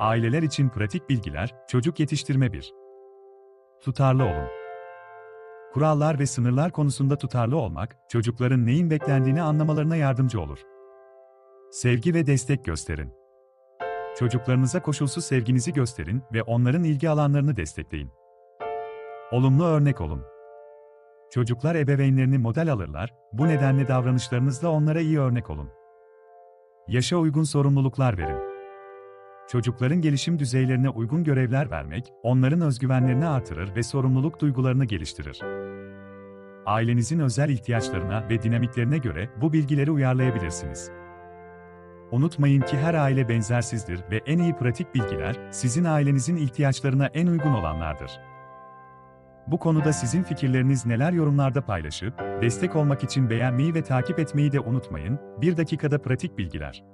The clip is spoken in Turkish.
Aileler için pratik bilgiler, çocuk yetiştirme 1. Tutarlı olun. Kurallar ve sınırlar konusunda tutarlı olmak, çocukların neyin beklendiğini anlamalarına yardımcı olur. Sevgi ve destek gösterin. Çocuklarınıza koşulsuz sevginizi gösterin ve onların ilgi alanlarını destekleyin. Olumlu örnek olun. Çocuklar ebeveynlerini model alırlar, bu nedenle davranışlarınızla onlara iyi örnek olun. Yaşa uygun sorumluluklar verin. Çocukların gelişim düzeylerine uygun görevler vermek, onların özgüvenlerini artırır ve sorumluluk duygularını geliştirir. Ailenizin özel ihtiyaçlarına ve dinamiklerine göre bu bilgileri uyarlayabilirsiniz. Unutmayın ki her aile benzersizdir ve en iyi pratik bilgiler sizin ailenizin ihtiyaçlarına en uygun olanlardır. Bu konuda sizin fikirleriniz neler yorumlarda paylaşıp, destek olmak için beğenmeyi ve takip etmeyi de unutmayın. Bir dakikada pratik bilgiler.